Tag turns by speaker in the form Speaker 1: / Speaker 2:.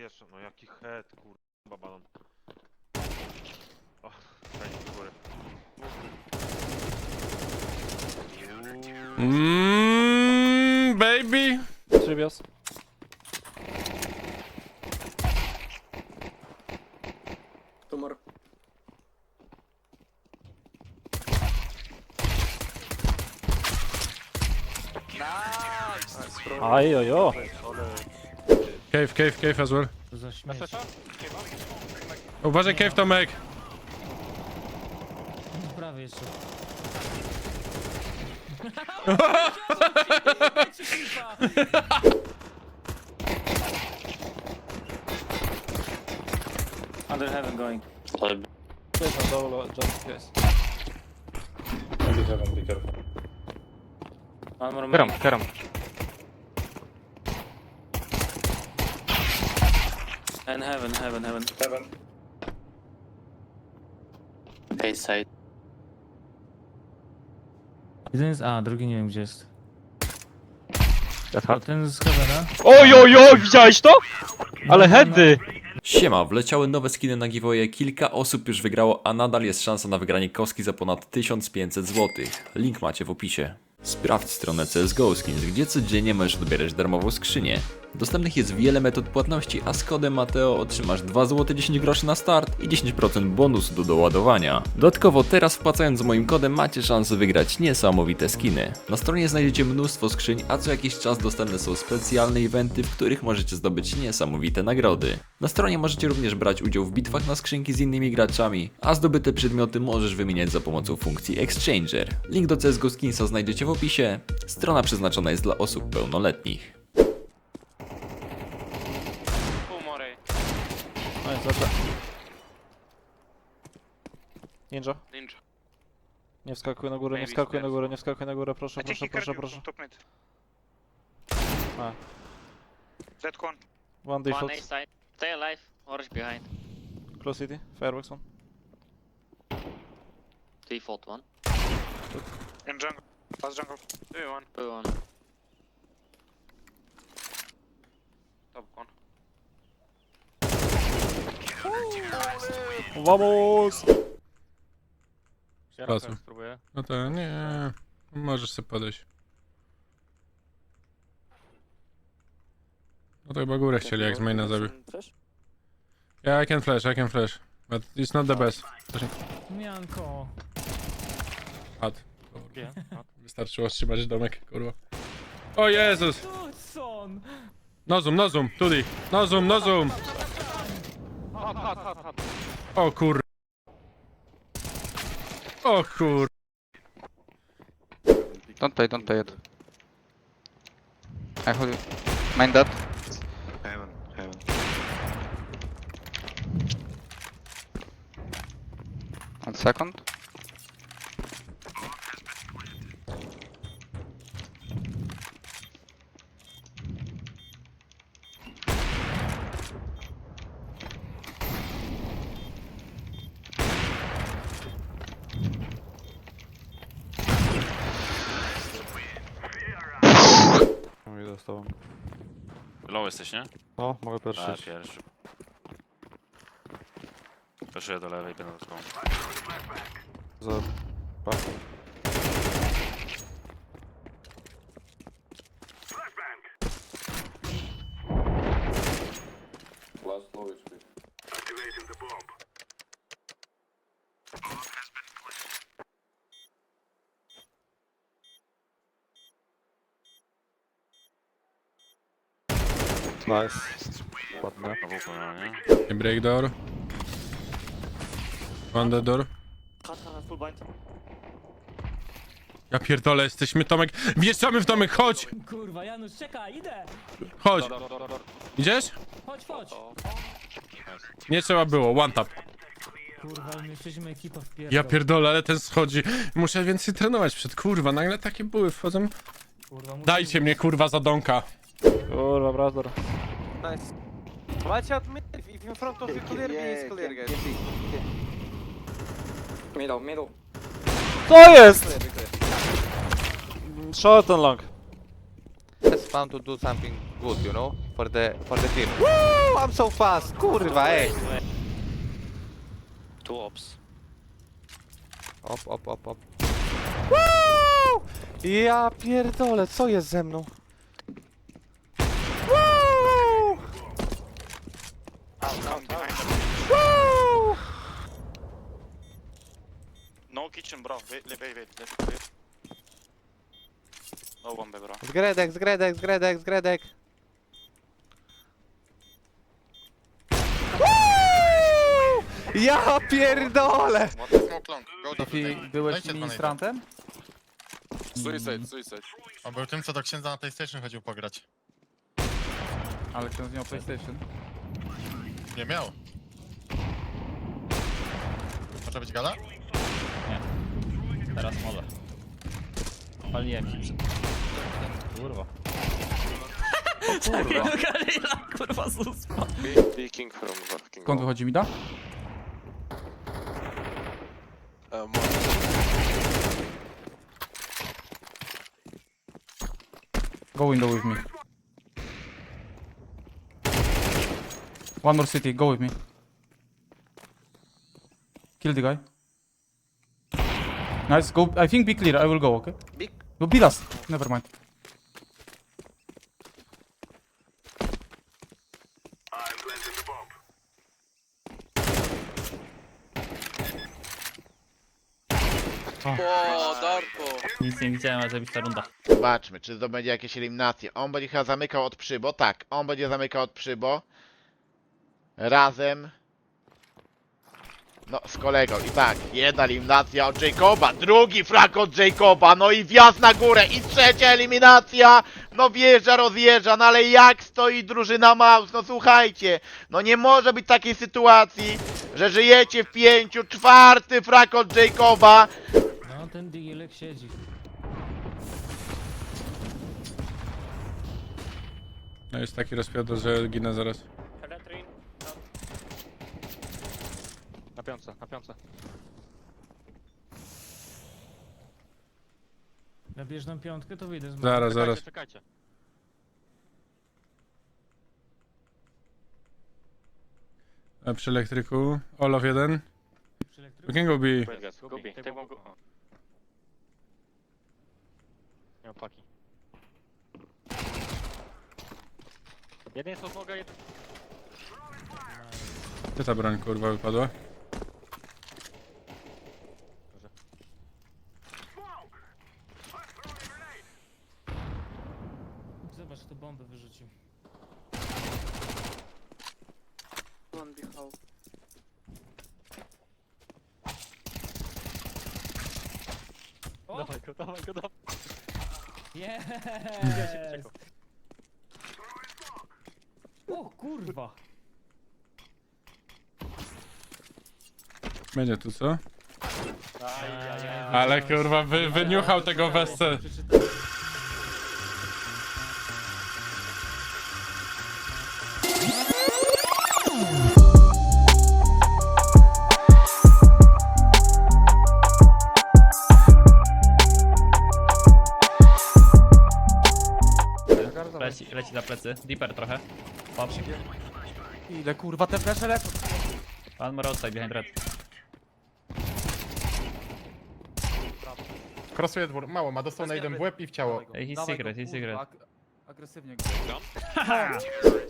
Speaker 1: jeszcze. No jaki head, kurwa, balon. O, fajnie do góry.
Speaker 2: Mmm, baby.
Speaker 3: Trzybios.
Speaker 4: Tumor.
Speaker 3: Aj, oj.
Speaker 2: Cave, cave, cave as well.
Speaker 5: Za śmieć.
Speaker 2: Uważaj cave Tomek.
Speaker 5: Prawie jeszcze.
Speaker 6: Under heaven going.
Speaker 3: In case.
Speaker 6: One more
Speaker 7: Keram,
Speaker 6: main. And heaven, heaven, heaven. Heaven. Okay, side.
Speaker 5: Jeden jest A, drugi nie wiem gdzie jest.
Speaker 7: Heart.
Speaker 5: ten z Heavena.
Speaker 7: Oj, oj, oj, widziałeś to? Ale heady!
Speaker 8: Siema, wleciały nowe skiny na giveaway, kilka osób już wygrało, a nadal jest szansa na wygranie kostki za ponad 1500 zł. Link macie w opisie. Sprawdź stronę CSGO Skins, gdzie codziennie możesz odbierać darmową skrzynię. Dostępnych jest wiele metod płatności, a z kodem Mateo otrzymasz 2 zł 10 groszy na start i 10% bonusu do doładowania. Dodatkowo teraz wpłacając z moim kodem macie szansę wygrać niesamowite skiny. Na stronie znajdziecie mnóstwo skrzyń, a co jakiś czas dostępne są specjalne eventy, w których możecie zdobyć niesamowite nagrody. Na stronie możecie również brać udział w bitwach na skrzynki z innymi graczami, a zdobyte przedmioty możesz wymieniać za pomocą funkcji Exchanger. Link do CSGO Skinsa znajdziecie w opisie. Strona przeznaczona jest dla osób pełnoletnich.
Speaker 6: Two more A.
Speaker 3: No jest dobrze. Ninja.
Speaker 6: Ninja.
Speaker 3: Nie wskakuj na górę, nie
Speaker 6: Maybe
Speaker 3: wskakuj na
Speaker 6: stairs.
Speaker 3: górę, nie wskakuj na górę, proszę,
Speaker 9: I think
Speaker 3: proszę,
Speaker 9: he
Speaker 3: proszę,
Speaker 9: carried you
Speaker 3: proszę.
Speaker 9: top mid.
Speaker 3: A.
Speaker 9: Dead con.
Speaker 3: One
Speaker 6: One
Speaker 3: default.
Speaker 6: A side. Stay alive. Orange behind.
Speaker 3: Close city. Fireworks one.
Speaker 6: Default one.
Speaker 9: In jungle. Last jungle.
Speaker 6: Two one. Two one. Top con.
Speaker 3: Vamos!
Speaker 2: Klasy. No to nie. Możesz sobie podejść. No to chyba górę chcieli, jak z maina zabił. Yeah, I can flash, I can flash. But it's not the best.
Speaker 5: Mianko.
Speaker 2: Pad. Wystarczyło wstrzymać domek, kurwa. O Jezus!
Speaker 5: Hudson!
Speaker 2: No zoom, no zoom, tudi. No zoom, no zoom. O kur... O kur...
Speaker 7: Don't play, don't play it. I hold you. Mind that.
Speaker 1: Heaven, heaven.
Speaker 7: One second.
Speaker 3: Mówię dostałem.
Speaker 1: Low jesteś, nie?
Speaker 3: No, mogę
Speaker 1: A,
Speaker 3: pierwszy.
Speaker 1: pierwszy. Przeszuję do lewej, będę do
Speaker 3: Za... Pa. Nice. Ładne.
Speaker 1: Na WP, no, nie?
Speaker 2: Nie break door. One the door. Ja pierdolę, jesteśmy Tomek. Wjeżdżamy w Tomek, chodź!
Speaker 5: Kurwa, Janusz, czekaj, idę!
Speaker 2: Chodź! Idziesz?
Speaker 5: Chodź, chodź!
Speaker 2: Nie trzeba było, one tap.
Speaker 5: Kurwa, my jesteśmy ekipa w
Speaker 2: Ja pierdolę, ale ten schodzi. Muszę więcej trenować przed kurwa, nagle takie były, wchodzą.
Speaker 5: Kurwa,
Speaker 2: Dajcie mnie kurwa za donka.
Speaker 3: Kurwa, brother.
Speaker 4: Nice. Watch out mid. If if in front of you clear, B is clear, guys. Middle, middle.
Speaker 3: Co jest? Short and long.
Speaker 10: Just found to do something good, you know,
Speaker 3: for the for the team. Woo! I'm so fast! Kurwa, ej! Eh?
Speaker 6: Two ops.
Speaker 3: Op, op, op, op. Woo! Ja pierdolę, co jest ze mną?
Speaker 9: No kitchen, bro. Wait, wait, wait, wait. wait. No bomby, bro.
Speaker 3: Zgredek, zgredek, zgredek, zgredek. Woo! Ja pierdolę!
Speaker 10: Sofi, byłeś ministrantem?
Speaker 3: Suicide, suicide.
Speaker 10: On był tym, co do księdza na PlayStation chodził pograć. Ale ksiądz miał PlayStation. Nie miał. Może być gala?
Speaker 5: Teraz może. Paliłem się przed... Kurwa. Galila, kurwa, suspa.
Speaker 10: Skąd wychodzi mi da? Go window with me. One more city, go with me. Kill the guy. Nice, go. I think be clear, I will go, okay?
Speaker 3: Big.
Speaker 10: No, be last. Never mind.
Speaker 5: Nic nie widziałem, ale zabista runda.
Speaker 11: Zobaczmy, czy zdobędzie jakieś eliminacje. On będzie chyba zamykał od przybo. Tak, on będzie zamykał od przybo. Razem. No, z kolegą. I tak, jedna eliminacja od Jacoba, drugi frak od Jacoba, no i wjazd na górę. I trzecia eliminacja. No wjeżdża, rozjeżdża, no ale jak stoi drużyna Maus? No słuchajcie, no nie może być takiej sytuacji, że żyjecie w pięciu, czwarty frak od Jacoba.
Speaker 5: No, ten digilek siedzi.
Speaker 2: No jest taki rozpiadol, że ginę zaraz.
Speaker 3: Na piątce, na piątce.
Speaker 5: Na bieżną piątkę to wyjdę z
Speaker 2: Zaraz, zaraz.
Speaker 3: czekajcie.
Speaker 2: A przy elektryku. Olof jeden.
Speaker 5: przy
Speaker 2: We
Speaker 5: elektryku.
Speaker 2: can go B.
Speaker 6: Take one go.
Speaker 3: Nie ma paki. Jeden jest od noga, jeden...
Speaker 2: Gdzie ta broń kurwa wypadła?
Speaker 5: Zobacz, kto bombę wyrzucił.
Speaker 6: One behind.
Speaker 5: O!
Speaker 3: Dawaj go, dawaj go, dawaj.
Speaker 5: Yes! O kurwa!
Speaker 2: Będzie tu co? Ale kurwa wy, wyniuchał tego wesce.
Speaker 5: Przeczytałem. Leci, leci na plecy. Deeper trochę. Pop.
Speaker 10: Ile kurwa te flesze lecą?
Speaker 5: One more outside behind red.
Speaker 10: Krosuje dwór, mało ma, dostał na jeden w łeb i w ciało.
Speaker 5: Ej, he's
Speaker 10: Dawaj
Speaker 5: secret,
Speaker 10: go,
Speaker 5: he's secret.
Speaker 10: kurwa, ag- Agresywnie go.